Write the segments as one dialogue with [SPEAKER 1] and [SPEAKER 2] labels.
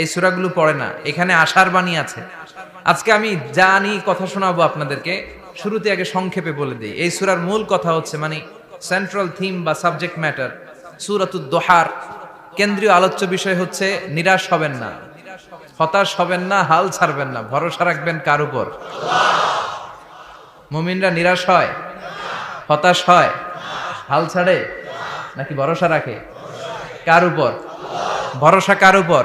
[SPEAKER 1] এই সুরাগুলো পড়ে না। এখানে আশার বাণী আছে। আজকে আমি জানি কথা শোনাবো আপনাদেরকে, শুরুতে আগে সংক্ষেপে বলে দিই। এই সুরার মূল কথা হচ্ছে মানে সেন্ট্রাল থিম বা সাবজেক্ট ম্যাটার সুরাতুদ দোহার। কেন্দ্রীয় আলোচ্য বিষয় হচ্ছে নিরাশ হবেন না, হতাশ হবেন না, হাল ছাড়বেন না, ভরসা রাখবেন কার উপর? মুমিনরা নিরাশ হয়, হতাশ হয়, হাল ছাড়ে, নাকি ভরসা রাখে? কার উপর? ভরসা কার উপর?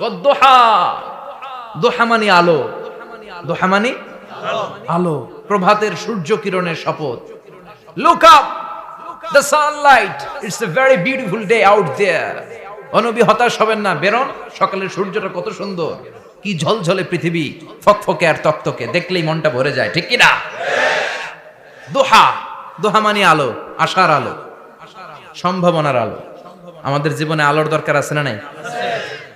[SPEAKER 1] দোহা। মানে আলো। দোহা মানে আলো। প্রভাতের সূর্য কিরণের শপথ। Look up the sunlight beautiful day out অনবী হতাশ হবেন না। বেরোন। সকালের সূর্যটা কত সুন্দর। কি ঝলঝলে পৃথিবী। ফকফকে আর তক্তকে। দেখলেই মনটা ভরে যায়। ঠিক কিনা? দোহা। দোহা মানে আলো। আশার আলো। সম্ভাবনার আলো। আমাদের জীবনে আলোর দরকার আছে না নাই?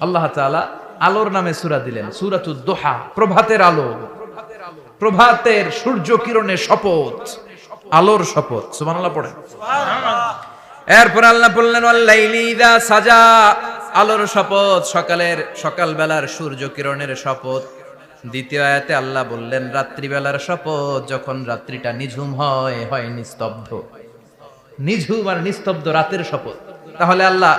[SPEAKER 1] আল্লাহ তাআলা আলোর নামে সুরা দিলেন। সূরাতুদ দোহা, প্রভাতের আলো। প্রভাতের সূর্য কিরণের শপথ। আলোর শপথ। সুবহানাল্লাহ পড়েন। এরপর আল্লাহ বললেন ওয়াল্লাইলি ইযা সাজা। আলোর শপথ, সকালের সকাল বেলার সূর্য কিরণের শপথ। দ্বিতীয় আয়াতে আল্লাহ বললেন, রাত্রিবেলার শপথ, যখন রাত্রিটা নিঝুম হয় হয় নিস্তব্ধ। নিঝুম আর নিস্তব্ধ রাতের শপথ। তাহলে আল্লাহ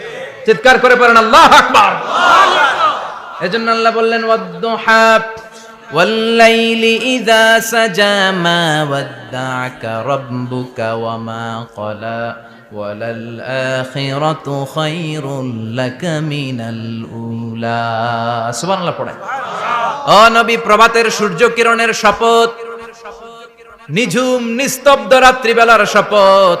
[SPEAKER 1] চিৎকার করে পারেন আল্লাহ আকবার এজন্য আল্লাহ বললেন ওয়াদ্দুহা والليل إذا سجى ما ودعك ربك وما قلى وللآخرة خير لك من الأولى سبحان الله পড়ে ও নবী প্রভাতের সূর্য কিরণের শপথ নিঝুম নিস্তব্ধ রাত্রিবেলার শপথ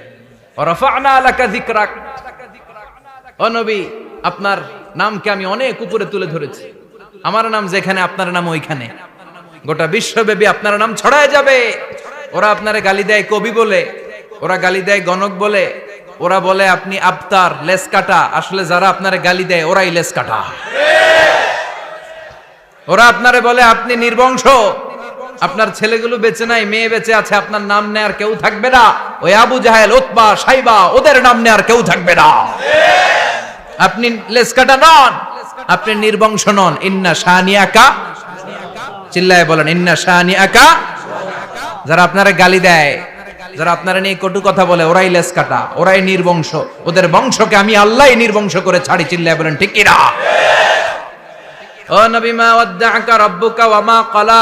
[SPEAKER 1] ও আপনার নামকে আমি অনেক উপরে তুলে ধরেছি। আমার নাম যেখানে, আপনার নাম ওইখানে। গোটা বিশ্বব্যাপী আপনার নাম ছড়ায় যাবে। ওরা আপনারে গালি দেয় কবি বলে, ওরা গালি দেয় গণক বলে, ওরা বলে আপনি আবতার লেস কাটা আসলে যারা আপনারে গালি দেয়, ওরাই লেস কাটা ওরা আপনারে বলে, আপনি নির্বংশ। আপনার ছেলেগুলো বেঁচে নাই, মেয়ে বেঁচে আছে, আপনার নাম নেয়ার কেউ থাকবে না। ওই আবু জাহেল ওতবা সাইবা, ওদের নাম নেয়ার কেউ থাকবে না। আপনি লেসকাটা নন, আপনি নির্বংশ নন। ইন্না শাহানিয়াকা চিল্লায় বলেন, ইন্না শাহানিয়াকা যারা আপনারা গালি দেয়, যারা আপনারা নিয়ে কটু কথা বলে, ওরাই লেস কাটা ওরাই নির্বংশ। ওদের বংশকে আমি আল্লাহই নির্বংশ করে ছাড়ি, চিল্লায় বলেন, ঠিক কিনা? ও নবী, মা ওয়াদ্দাআকা রাব্বুকা ওয়া মা ক্বালা।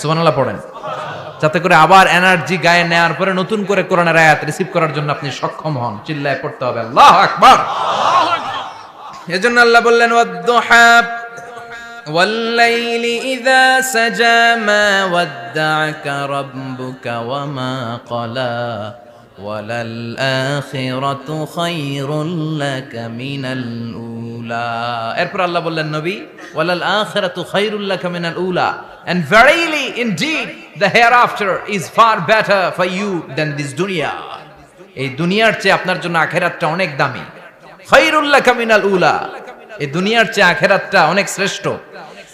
[SPEAKER 1] সুবহানাল্লাহ পড়েন যাতে করে আবার এনার্জি গায়ে নেওয়ার পরে নতুন করে কোরআনের আয়াত রিসিভ করার জন্য আপনি সক্ষম হন চিল্লায় পড়তে হবে আল্লাহ আকবার এজন্য আল্লাহ বললেন ওয়াদ্দুহা والليل إذا سجى ما ودعك ربك وما قلى এরপর আল্লাহ বললেন, নবী ওয়ালাল আখিরাতু খায়রুল্লাকা মিনাল উলা। And verily, indeed, the hereafter is far better for you than this dunya. এই দুনিয়ার চেয়ে আপনার জন্য আখেরাতটা অনেক দামি। খায়রুল্লাকা মিনাল উলা। এই দুনিয়ার চেয়ে আখেরাতটা অনেক শ্রেষ্ঠ।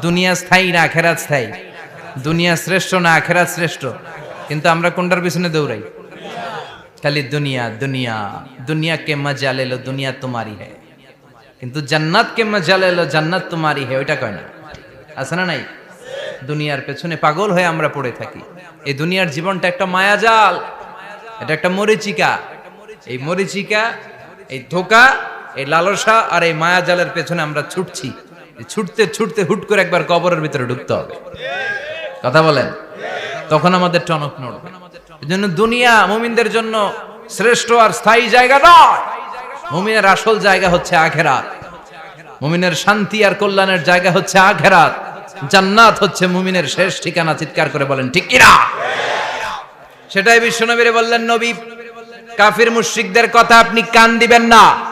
[SPEAKER 1] দুনিয়া স্থায়ী না আখেরাত স্থায়ী? দুনিয়া শ্রেষ্ঠ না আখেরাত শ্রেষ্ঠ? কিন্তু আমরা কোনটার পিছনে দৌড়াই? খালি দুনিয়া দুনিয়া দুনিয়া কে মজা লে লো দুনিয়া তোমারই হ্যায় কিন্তু জান্নাত কে মজা লে লো জান্নাত তোমারই হ্যায় ওইটা কয় না? আছে না নাই? দুনিয়ার পেছনে পাগল হয়ে আমরা পড়ে থাকি। এই দুনিয়ার জীবনটা একটা মায়াজাল। এটা একটা মরিচিকা। এই মরিচিকা, এই ধোকা, এই লালসা আর এই মায়াজালের পেছনে আমরা ছুটছি। ছুটতে ছুটতে হুট করে একবার কবরের ভিতরে ঢুকতে হবে। কথা বলেন? তখন আমাদের টনক নড়বে। এই জন্য দুনিয়া মুমিনদের জন্য শ্রেষ্ঠ আর স্থায়ী জায়গা নয়। মুমিনের আসল জায়গা হচ্ছে আখেরাত। মুমিনের শান্তি আর কল্যাণের জায়গা হচ্ছে আখেরাত। জান্নাত হচ্ছে মুমিনের শেষ ঠিকানা, চিৎকার করে বলেন, ঠিক কিনা? সেটাই বিশ্বনবীরে বললেন, নবী, কাফির মুশরিকদের কথা আপনি কান দিবেন না।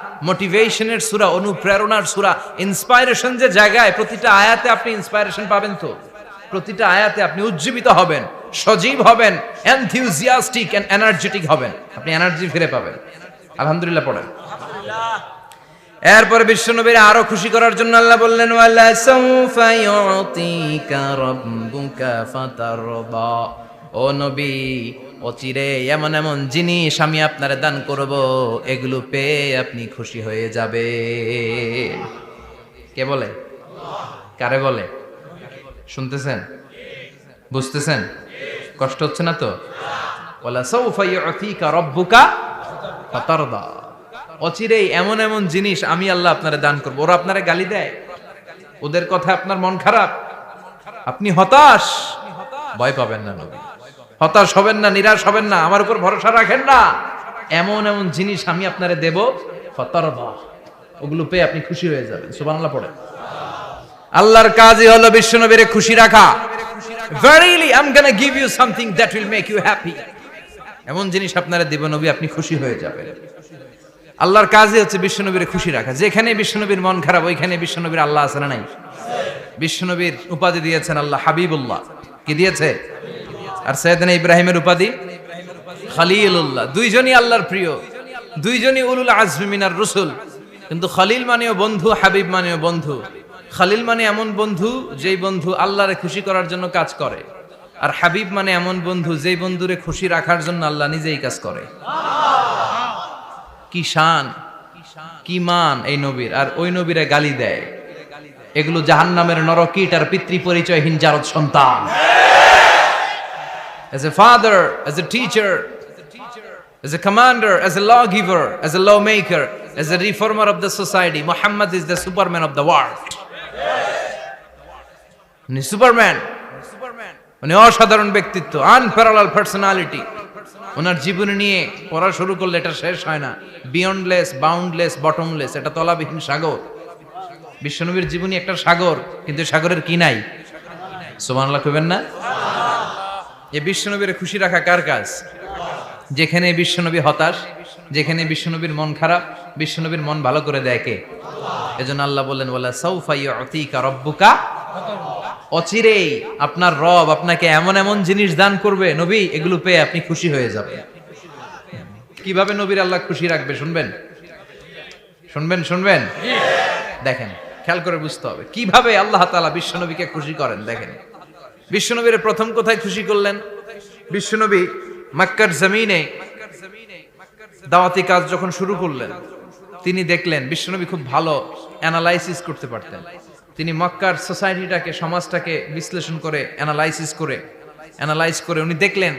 [SPEAKER 1] মোটিভেশনের সুরা, অনুপ্রেরণার সুরা ইন্সপাইরেশন যে জায়গায় প্রতিটা আয়াতে আপনি ইন্সপাইরেশন পাবেন তো? প্রতিটা আয়াতে আপনি উজ্জীবিত হবেন, সজীব হবেন এনথিউজিয়াস্টিক এন্ড এনার্জেটিক হবেন। আপনি এনার্জি ফিরে পাবেন। আলহামদুলিল্লাহ পড়েন। এরপরে বিশ্বনবীর আরও খুশি করার জন্য আল্লাহ বললেন, ওয়ালা সাউফা ইউতিকা রাব্বুকা ফাতারদা। ও নবী অচিরে এমন এমন জিনিস আমি আপনারে দান করব, এগুলো পেয়ে আপনি খুশি হয়ে যাবে। কে বলে? কারে বলে? শুনতেছেন? বুঝতেছেন? কষ্ট হচ্ছে না তো? অচিরেই এমন এমন জিনিস আমি আল্লাহ আপনারে দান করব। ওরা আপনারে গালি দেয়। ওদের কথা আপনার মন খারাপ। আপনি হতাশ। ভয় পাবেন না নবী। হতাশ হবেন না, নিরাশ হবেন না, আমার উপর ভরসা রাখেন না। এমন এমন জিনিস আমি আপনারে দেব, ফতরবা। ওগুলো পেয়ে আপনি খুশি হয়ে যাবেন, সুবহানাল্লাহ পড়ে আল্লাহর কাজই হলো বিশ্বনবীরে খুশি রাখা। Verily I am gonna give you something that will make you happy এমন জিনিস আপনারা দেব, নবী, আপনি খুশি হয়ে যাবেন। আল্লাহর কাজই হচ্ছে বিশ্বনবীর খুশি রাখা। যেখানে বিশ্বনবীর মন খারাপ ওইখানে বিশ্বনবীর আল্লাহ আছে না নাই? বিশ্বনবীর উপাধি দিয়েছেন আল্লাহ হাবিবুল্লাহ। কি দিয়েছে? আর সৈয়দনা ইব্রাহিমের উপাধি? খালিলুল্লাহ। দুইজনই আল্লাহর প্রিয়। দুইজনই উলুল আজমি মিনার রসুল। কিন্তু খালিল মানেও বন্ধু, হাবিব মানেও বন্ধু। খালিল মানে এমন বন্ধু, যেই বন্ধু আল্লাহরে খুশি করার জন্য কাজ করে। আর হাবিব মানে এমন বন্ধু, যেই বন্ধুরে খুশি রাখার জন্য আল্লাহ নিজেই কাজ করে। কি শান, কি মান এই নবীর। আর ওই নবীরে গালি দেয়। এগুলো জাহান্নামের নরকিট আর পিতৃ পরিচয়হীন জারদ সন্তান। As a father, as a teacher, as a commander, as a lawgiver, as a lawmaker, as a reformer of the society. Muhammad is the superman of the world. উনি সুপারম্যান উনি অসাধারণ ব্যক্তিত্ব আনপ্যারালাল পার্সোনালিটি ওনার জীবনী নিয়ে পড়া শুরু করলে এটা শেষ হয় না বিয়ন্ডলেস বাউন্ডলেস বটমলেস এটা তলাবিহীন সাগর বিশ্বনবীর জীবনী একটা সাগর কিন্তু সাগরের কি নাই সুবহানাল্লাহ কইবেন না এ বিশ্বনবীর খুশি রাখা কার কাজ? যেখানে বিশ্বনবী হতাশ, যেখানে বিশ্বনবীর মন খারাপ, বিশ্বনবীর মন ভালো করে দেয় কে? এজন্য আল্লাহ বললেন সাউফা ইউতিকা রব্বুকা? অচিরেই আপনার রব আপনাকে এমন এমন জিনিস দান করবে, নবী, এগুলো পেয়ে আপনি খুশি হয়ে যাবেন। কীভাবে নবীর আল্লাহ খুশি রাখবে, শুনবেন? শুনবেন শুনবেন? দেখেন, খেয়াল করে বুঝতে হবে। কীভাবে আল্লাহ তাআলা বিশ্বনবীকে খুশি করেন, দেখেন। বিশ্বনবীর প্রথম কোথায় খুশি করলেন? বিশ্বনবী মক্কার জমিনে দাওয়াতি কাজ যখন শুরু করলেন, তিনি দেখলেন বিশ্বনবী খুব ভালো অ্যানালাইসিস করতে পারতেন। তিনি মক্কার সোসাইটিটাকে, সমাজটাকে বিশ্লেষণ করে অ্যানালাইসিস করে, অ্যানালাইজ করে উনি দেখলেন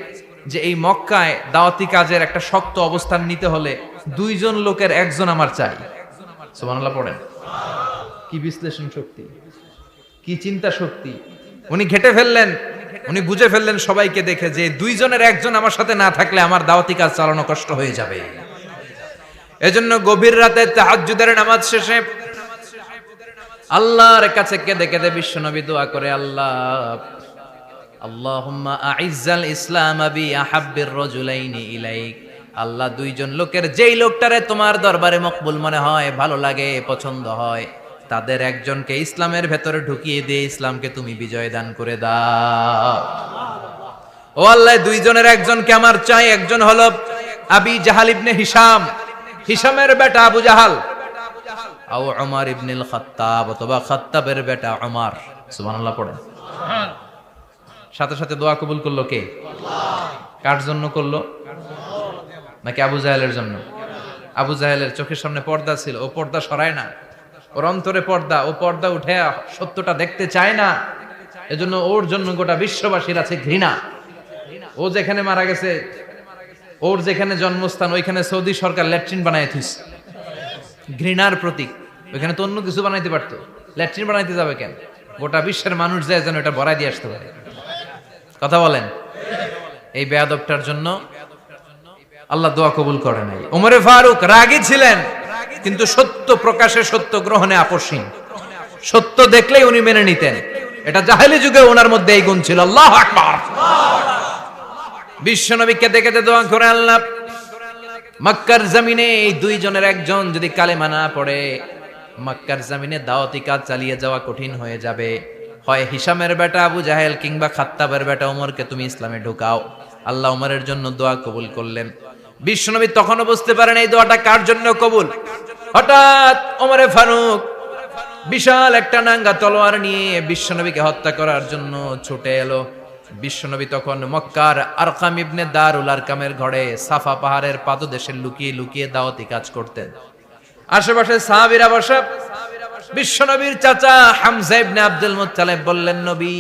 [SPEAKER 1] যে এই মক্কায় দাওয়াতি কাজের একটা শক্ত অবস্থান নিতে হলে দুইজন লোকের একজন আমার চাই। সুবহানাল্লাহ, পড়েন। কি বিশ্লেষণ শক্তি? কি চিন্তা শক্তি? উনি ঘেটে ফেললেন, উনি বুঝে ফেললেন সবাইকে দেখে যে দুইজনের একজন আমার সাথে না থাকলে আমার দাওয়াতি কাজ চালানো কষ্ট হয়ে যাবে। এজন্য গভীর রাতে তাহাজ্জুদের নামাজ শেষে আল্লাহর কাছে কেঁদে কেঁদে বিশ্বনবী দোয়া করে, আল্লাহ, আল্লাহুম্মা আইজ্জাল ইসলাম আবি আহাব্বির রাজুলাইনি ইলাইক। আল্লাহ দুইজন লোকের যেই লোকটারে তোমার দরবারে মকবুল মনে হয়, ভালো লাগে, পছন্দ হয় তাদের একজনকে ইসলামের ভেতরে ঢুকিয়ে দিয়ে ইসলামকে তুমি বিজয় দান করে দাও। ও আল্লাহ, দুইজনের একজনকে আমার চাই, একজন হলো আবি জাহাল ইবনে হিসাম হিসামের বেটা আবু জাহাল। আও ওমর ইবনুল খাত্তাব অথবা খাত্তাবের বেটা ওমর সুবহানাল্লাহ, পড়েন। সাথে সাথে দোয়া কবুল করল কে? কার জন্য করল? নাকি আবু জাহেলের জন্য? আবু জাহেলের চোখের সামনে পর্দা ছিল, ও পর্দা সরায় না। ওর অন্তরে পর্দা, ও পর্দা উঠে সত্যটা দেখতে চায় না। এজন্য ওর জন্য গোটা বিশ্ববাসীর আছে ঘৃণা। ও যেখানে মারা গেছে, ওর যেখানে জন্মস্থান, ওইখানে সৌদি সরকার ল্যাট্রিন বানায় থুস। ঘৃণার প্রতীক। ওইখানে তো অন্য কিছু বানাইতে পারতো। ল্যাট্রিন বানাইতে যাবে কেন? গোটা বিশ্বের মানুষ যায় যেন এটা বড়াই দিয়ে আসতে পারে। কথা বলেন? এই বেয়াদবটার জন্য আল্লাহ দোয়া কবুল করে নাই। ওমরে ফারুক রাগী ছিলেন। কিন্তু সত্য প্রকাশে সত্য গ্রহণে আপসীন সত্য দেখলেই উনি মেনে নিতেন। এটা জাহেলি যুগে ওনার মধ্যে এই গুণ ছিল। আল্লাহ আকবার। বিশ্বনবীকে দেখে দোয়া করে আল্লাহ, মক্কার জামিনে এই দুইজনের একজন যদি কালেমা না পড়ে, মক্কার জামিনে দাওয়াতি কাজ চালিয়ে যাওয়া কঠিন হয়ে যাবে। হয় হিসামের বেটা আবু জাহেল কিংবা খাত্তাবের বেটা ওমরকে তুমি ইসলামে ঢুকাও। আল্লাহ ওমরের জন্য দোয়া কবুল করলেন। বিশ্বনবী তখনও বুঝতে পারেন এই দোয়াটা কার জন্য কবুল? হঠাৎ ওমরে ফারুক বিশাল একটা নাঙ্গা তলোয়ার নিয়ে বিশ্বনবীকে হত্যা করার জন্য ছুটে এলো। বিশ্বনবী তখন মক্কার আরকাম ইবনে দারুল আরকামের ঘরে সাফা পাহাড়ের পাদদেশে লুকিয়ে লুকিয়ে দাওয়াতি কাজ করতেন। আশেপাশে সাহাবীরা বসা। বিশ্বনবীর চাচা হামজা ইবনে আব্দুল মুত্তালিব বললেন, নবী,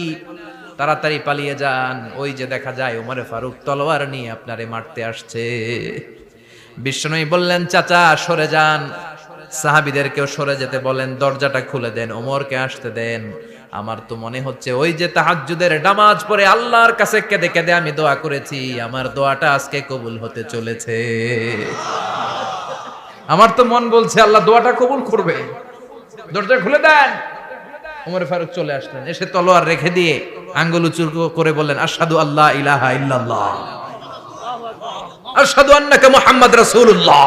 [SPEAKER 1] তাড়াতাড়ি পালিয়ে যান। ওই যে দেখা যায় ওমরে ফারুক তলোয়ার নিয়ে আপনারে মারতে আসছে। বিশ্বনবী বললেন, চাচা, সরে যান। সাহাবিদেরকেও সরে যেতে বলেন, দরজাটা খুলে দেন, ওমরকে আসতে দেন। আমার তো মনে হচ্ছে ওই যে তাহাজ্জুদের নামাজ পড়ে আল্লাহর কাছে কেঁদে কেঁদে আমি দোয়া করেছি, আমার দোয়াটা আজকে কবুল হতে চলেছে। আমার তো মন বলছে, আল্লাহ দোয়াটা কবুল করবে। দরজা খুলে দেন। ওমর ফারুক চলে আসলেন, এসে তলোয়ার রেখে দিয়ে আঙ্গুল উঁচু করে বললেন, আশহাদু আল্লাহ ইলাহা ইল্লাল্লাহ। আশহাদু আন্নাকা মুহাম্মদ রাসূলুল্লাহ।